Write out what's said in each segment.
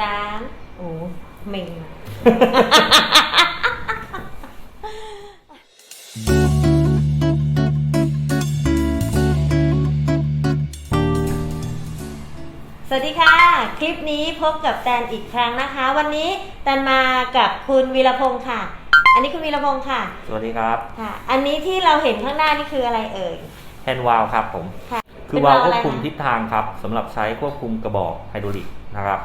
สามโอ้เม่งอะสวัสดีค่ะ คลิปนี้พบกับแตนอีกครั้งนะคะ วันนี้แตนมากับคุณวีรพงศ์ค่ะ อันนี้คุณวีรพงศ์ค่ะสวัสดีครับค่ะ อันนี้ที่เราเห็นข้างหน้านี่คืออะไรเอ่ยแฮนด์วาลครับผม ค่ะ คือเป็นวาล์ววาล์วควอะไรบคุมคะ ทิศทางครับสำหรับใช้ควบคุมกระบอกไฮดรอลิกนะครับ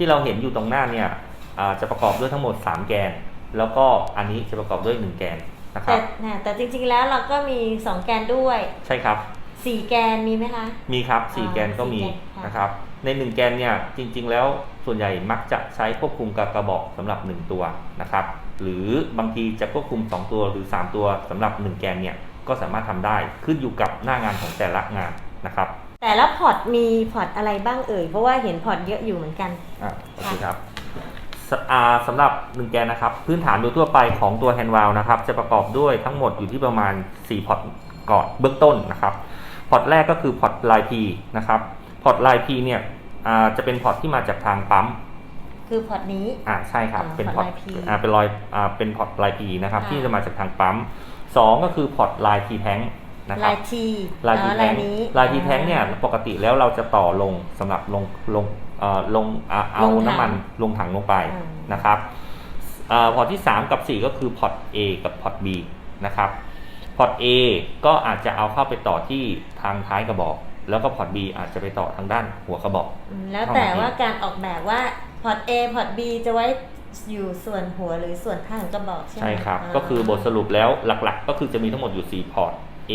ที่เราเห็นอยู่ตรงหน้าเนี่ยอ่าจะประกอบด้วยทั้งหมด 3 แกน แล้วก็อันนี้จะประกอบด้วย 1 แกนนะคแต่รับนะแต่จริงๆแล้วเราก็มี 2 แกนด้วย ใช่ครับ 4 แกนมีไหมคะ มีครับอ๋อ4แกนก็มีสี่แกนค่ะนะครับ ใน 1 แกนเนี่ยจริงๆแล้วส่วนใหญ่มักจะใช้ควบคุมกับกระบอกสำหรับ 1 ตัวนะครับ หรือบางทีจะควบคุม 2 ตัวหรือ 3 ตัวสำหรับ 1 แกนเนี่ยก็สามารถทำได้ขึ้นอยู่กับหน้างานของแต่ละงานนะครับ แต่ละพอร์ตมีพอร์ตอะไรบ้างเอ่ย เพราะว่าเห็นพอร์ตเยอะอยู่เหมือนกัน อะโอเคครับสอ่าสำหรับ1แกนนะครับ พื้นฐานโดยทั่วไปของตัวแฮนด์วาลนะครับ จะประกอบด้วยทั้งหมดอยู่ที่ประมาณ 4 พอร์ตก่อนเบื้องต้นนะครับ พอร์ตแรกก็คือพอร์ตไลน์ P นะครับ พอร์ตไลน์ P เนี่ยอ่าจะเป็นพอร์ตที่มาจากทางปั๊ม คือพอร์ตนี้ อ่าใช่ครับ อ่าเป็นพพออร์ร์ตต Line P อ่าเป็นรอยอ่าเป็นพอร์ตไลน์ P นะครับ ค่ะ ที่จะมาจากทางปั๊มสองก็คือพอร์ตไลน์ P แทง นะคลารับยทีลายทีอ๋อแท้งนี้ลายทีแท้งเนี่ยปกติแล้วเราจะต่อลงสำหรับลงลงเอ่อลงอ่าเอาลงถังน้ำมันลงถังลงไปอ่านนะครับอ่าพอร์ตที่ 3 กับ 4 ก็คือพอร์ต A กับพอร์ต B นะครับพอร์ต A ก็อาจจะเอาเข้าไปต่อที่ทางท้ายกระบอก แล้วก็พอร์ต B อาจจะไปต่อทางด้านหัวกระบอกอืมแล้วแต่ว่าการออกแบบว่าพอร์ต A พอร์ต B จะไว้อยู่ส่วนหัวหรือส่วนท้ายของกระบอกใช่ไหมใช่ครับาก็คือบทสรุปแล้วหลักๆ ก็คือจะมีทั้งหมดอยู่ 4 พอร์ต A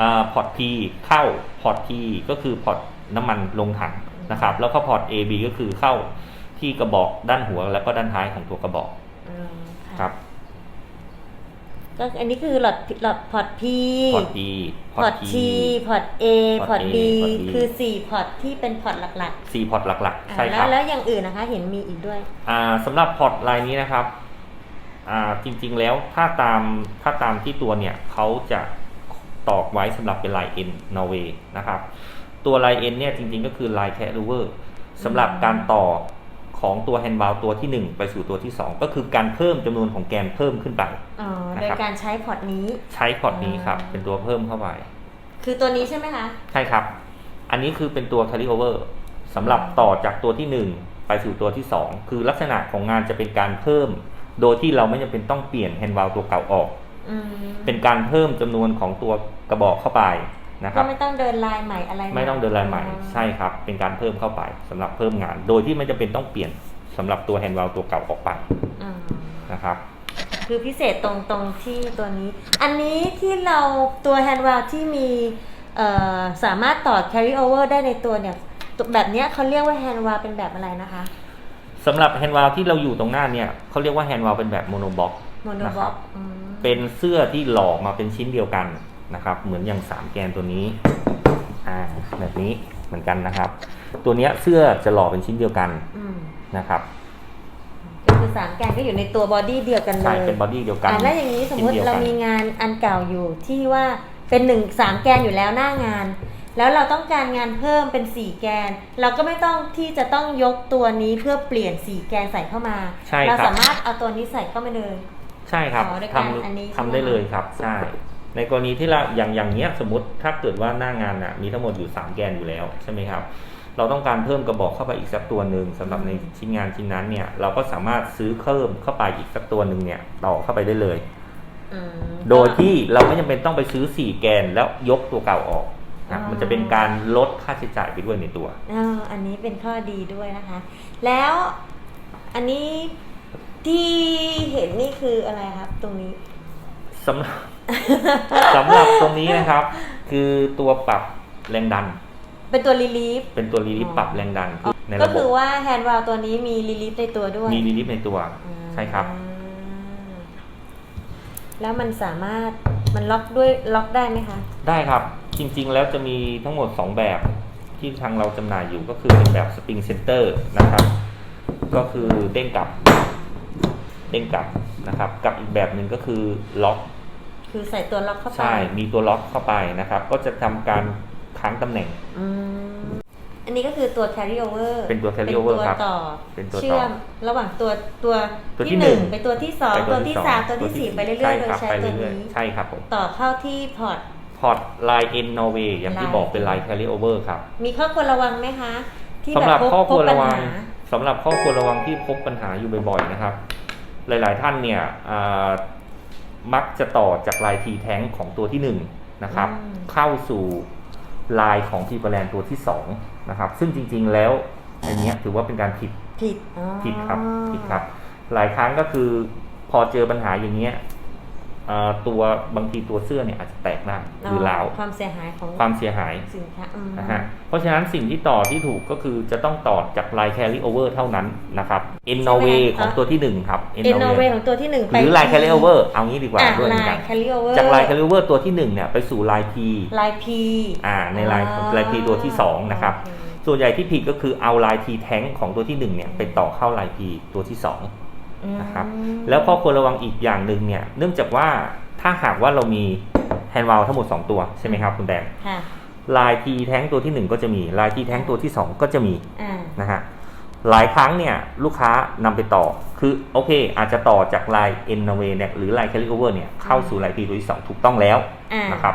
อ่าพอร์ต P เข้าพอร์ต T ก็คือพอร์ตน้ำมันลงถังนะครับ แล้วก็พอร์ต A B ก็คือเข้าที่กระบอกด้านหัวแล้วก็ด้านท้ายของตัวกระบอกอืมะครับก็อันนี้คือหลอดหลอดพอร์ต P พอร์ต E พอร์ต T พอร์ต A พพออร์ร์ตต B A พอร์ต B คือ4พอร์ตที่เป็นพอร์ตหลัก4พอร์ตหลัก ๆๆอ่าใช่คแล้รัวบ แล้วอย่างอื่นนะคะ เห็นมีอีกด้วย อ่าสำหรับพอร์ตไลน์นี้นะครับอ่าจริงๆแล้วถ้าตามถ้าตามที่ตัวเนี่ยเขาจะ ตอกไว้สำหรับเป็นไลน์ N นอร์เวย์นะครับ ตัวไลน์ N เนี่ยจริงๆก็คือไลน์แครูเวอร์สำหรับการต่อของตัวแฮนด์วาลตัวที่ 1 ไปสู่ตัวที่ 2 ก็คือการเพิ่มจำนวนของแกนเพิ่มขึ้นไปอ๋อนะโดยครับการใช้พอร์ตนี้ใช้พอร์ตนี้ครับอ่าเป็นตัวเพิ่มเข้าไป คือตัวนี้ใช่ไหมคะ ใช่ครับ อันนี้คือเป็นตัว carry over สำหรับต่อจากตัวที่ 1 ไปสู่ตัวที่ 2 คือลักษณะของงานจะเป็นการเพิ่ม โดยที่เราไม่จำเป็นต้องเปลี่ยนแฮนด์วาลตัวเก่าออกอืม เป็นการเพิ่มจำนวนของตัวกระบอกเข้าไปนะคก็รับไม่ต้องเดินลายใหม่อะไร ไม่ต้องเดินลายใหม่อ๋อใช่ครับ เป็นการเพิ่มเข้าไปสำหรับเพิ่มงาน โดยที่ไม่จำเป็นต้องเปลี่ยนสำหรับตัวแฮนด์วาลตัวเก่าออกไปอืมนะครับ คือพิเศษตรงตรงที่ตัวนี้ อันนี้ที่เราตัวแฮนด์ว l ที่มีเอ่อสามารถต่อ carry over ได้ในตัวเนี่ยตัวแบบเนี้ยเขาเรียกว่าแฮนด์ว l เป็นแบบอะไรนะคะสำหรับแฮนด์วาลที่เราอยู่ตรงหน้าเนี่ยเขาเรียกว่าแฮนด์วาลเป็นแบบโมโนบ็อกโมโนนะคบ็รัอบก เป็นเสื้อที่หล่อมาเป็นชิ้นเดียวกันนะครับ เหมือนอย่างสามแกนตัวนี้อ่าแบบนี้เหมือนกันนะครับ ตัวเนี้ยเสื้อจะหล่อเป็นชิ้นเดียวกันอืมนะครับก็คือสามแกนก็อยู่ในตัวบอดี้เดียวกันเลใช่ยเป็นบอดี้เดียวกันอะแล้วอย่างนี้สมมติชิ้นเดียวเรากันมีงานอันเก่าอยู่ที่ว่าเป็นหนึ่งสามแกนอยู่แล้วหน้างาน แล้วเราต้องการงานเพิ่มเป็นสี่แกน เราก็ไม่ต้องที่จะต้องยกตัวนี้เพื่อเปลี่ยนสี่แกนใส่เข้ามาใช่เราครับ สามารถเอาตัวนี้ใส่เข้ามาเลย ใช่ครับอ๋อด้วยทการอันนี้ำใช่ไหมทำได้เลยครับใช่ในกรณีที่เราอย่างอย่างเนี้ยสมมติถ้าเกิดว่าหน้างานน่ะมีทั้งหมดอยู่ 3 แกนอยู่แล้วใช่ไหมครับ เราต้องการเพิ่มกระบอกเข้าไปอีกสักตัวหนึ่งสำหรับในชิ้นงานชิ้นนั้นเนี่ยเราก็สามารถซื้อเพิ่มเข้าไปอีกสักตัวหนึ่งเนี่ยต่อเข้าไปได้เลย อืมโดยที่เราไม่จำเป็นต้องไปซื้อ 4 แกนแล้วยกตัวเก่าออกนะอ๋อมันจะเป็นการลดค่าใช้จ่ายไปด้วยในตัว อ่าอันนี้เป็นข้อดีด้วยนะคะ แล้วอันนี้ ที่เห็นนี่คืออะไรครับ ตรงนี้ สำหรับ สำหรับตรงนี้นะครับ คือตัวปรับแรงดัน เป็นตัวรีลีฟ เป็นตัวรีลิฟอ๋อ ปรับแรงดันในก็ระบคือบว่าแฮนด์ว l ตัวนี้มีรีลีฟในตัวด้วยมีรีลิฟในตัวอืมใช่ครับแล้วมันสามารถมันล็อกด้วยล็อกได้ไหมคะ ได้ครับจริงๆ แล้วจะมีทั้งหมด 2 แบบที่ทางเราจำหน่ายอยู่ก็คือเป็นแบบสปริงเซนเตอร์นะครับ ก็คือเด้งกลับ เด้งกลับนะครับ กับอีกแบบหนึ่งก็คือล็อก คือใส่ตัวล็อกเข้าไป ใช่ มีตัวล็อกเข้าไปนะครับ ก็จะทำการค้างตำแหน่ง อืมอันนี้ก็คือตัว carry over เป็นตัว carry over ครับต่อเป็นตัวต่อเชื่อมระหว่างตัวตัวตัวที่ที่หนึ่งหนึ่งไปตัวที่สองไปตัวที่สองสามตัวที่สี่ไปเรื่อยๆโดยครับใช้ไปตัวเรื่อยนี้ ๆใช่ครับผม ต่อเข้าที่พอร์ต พอร์ต Line N Norway อย่างที่ Line บอกเป็น Line Carry Over ครับ มีข้อควรระวังไหมคะ ที่สำหรับพบข้อควรพบปัญระวังหา สำหรับข้อควรระวังที่พบปัญหาอยู่บ่อยๆนะครับ หลายๆท่านเนี่ยอ่ามักจะต่อจากลาย T tank ของตัวที่หนึ่งนะครับอืมเข้าสู่ลายของ T ี a n ตัวที่สองนะครับ ซึ่งจริงๆแล้วอันเนี้ยถือว่าเป็นการผิดผิดอ๋อผิดครับผิดครับ หลายครั้งก็คือพอเจอปัญหาอย่างเงี้ยอ่า ตัวบางทีตัวเสื้อเนี่ยอาจจะแตกได้หรือร้าวความเสียหายของความเสียหายสินค้าอืมนะฮะเพราะฉะนั้นสิ่งที่ต่อที่ถูกก็คือจะต้องต่อจากลาย carry over เท่านั้นนะครับ n n o w a y ของตัวที่หนึ่งครับเอ็นโนเวของตัวที่หนึ่งหรือลาย carry over เอางี้ดีกว่าอะด้วยเหมือนลากัยน carry over จากลาย carry over ตัวที่หนึ่งเนี่ยไปสู่ลาย P ลาย P อ่าในลายลาย P ตัวที่สองนะครับโอเคส่วนใหญ่ที่ผิดก็คือเอาลาย T tank ของตัวที่หนึ่งเนี่ยไปต่อเข้าลาย P ตัวที่สองอืม นะครับแล้วข้อควรระวังอีกอย่างหนึ่งเนี่ยเนื่องจากว่าถ้าหากว่าเรามีแฮนด์วาลทั้งหมด 2 ตัวใช่ไหมครับคุณแดงค่ะลาย T แท้งตัวที่ 1 ก็จะมี ลาย T แท้งตัวที่ 2 ก็จะมีอ่านะฮะหลายครั้งเนี่ยลูกค้านำไปต่อคือโอเค อาจจะต่อจากลาย n n a w a y เนี่ยหรือลาย carry over เนี่ยเข้าสู่ลาย T ตัวที่ 2 ถูกต้องแล้วอ่านะครับ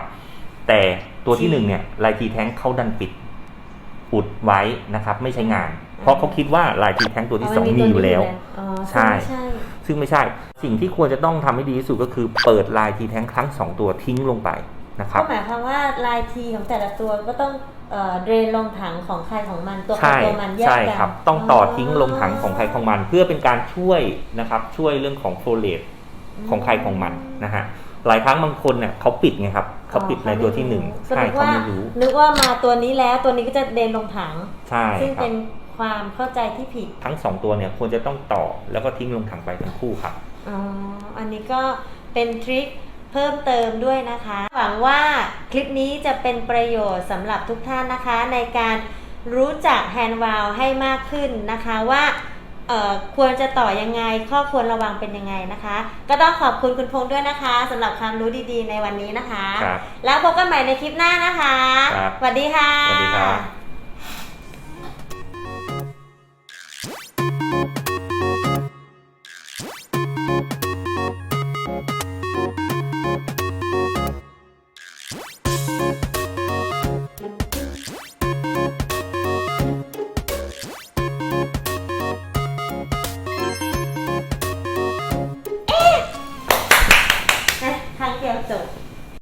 แต่ตัวที่ 1เนี่ยลาย T แท้งเขาดันปิดอุดไว้นะครับไม่ใช้งาน เพราะเขาคิดว่าลาย T แท้งตัวที่2มีอยู่แล้วอ๋อใช่ใช่ ซึ่งไม่ใช่ สิ่งที่ควรจะต้องทำให้ดีที่สุดก็คือเปิดลายทีแท้งครั้งสองตัวทิ้งลงไปนะคก็รับหมายความว่าลายทีของแต่ละตัวก็ต้องเอ่อเดรนลงถังของใครของมันตัวใครใช่ตัวมันแยกใช่กันครับ ต้องต่อทิ้งลงถังของใครของมัน เพื่อเป็นการช่วยนะครับ ช่วยเรื่องของโฟเลตของใครของมันนะฮะหลายครั้งบางคนเนี่ยเขาปิดไงครับเขาปิดในตัวที่หนึ่งสใช่รุปเขาว่าไม่รู้นึกว่ามาตัวนี้แล้วตัวนี้ก็จะเดนลงถังใช่ซึ่งครัเป็บน ความเข้าใจที่ผิด ทั้งสองตัวเนี่ยควรจะต้องต่อแล้วก็ทิ้งลงถังไปทั้งคู่ครับ อ๋อ อันนี้ก็เป็นทริคเพิ่มเติมด้วยนะคะ หวังว่าคลิปนี้จะเป็นประโยชน์สำหรับทุกท่านนะคะ ในการรู้จักแฮนด์วาลให้มากขึ้นนะคะว่าเอ่อควรจะต่อยังไง ข้อควรระวังเป็นยังไงนะคะ ก็ต้องขอบคุณคุณพงษ์ด้วยนะคะสำหรับความรู้ดีๆ ในวันนี้นะคะครับแล้วพบกันใหม่ในคลิปหน้านะคะครับสวัสดีค่ะสวัสดีครับ